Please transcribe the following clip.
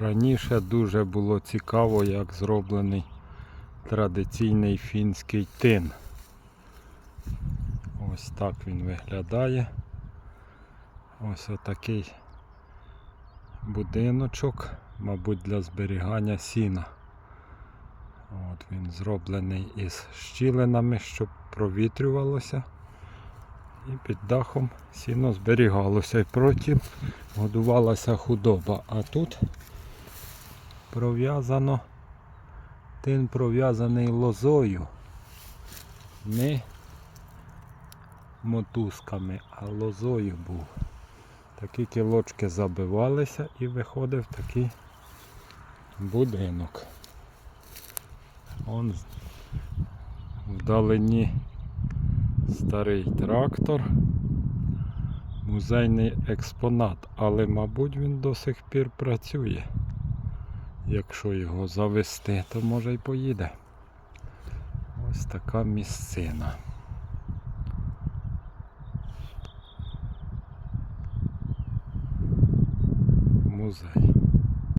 Раніше дуже було цікаво, як зроблений традиційний фінський тин. Ось так він виглядає. Ось отакий будиночок, мабуть, для зберігання сіна. От він зроблений із щілинами, щоб провітрювалося. І під дахом сіно зберігалося і потім годувалася худоба. А тут пров'язано, тин пров'язаний лозою. Не мотузками, а лозою був. Такі кілочки забивалися і виходив такий будинок. Он вдалині старий трактор. Музейний експонат, але, мабуть, він до сих пір працює. Якщо його завести, то може й поїде. Ось така місцина. Музей.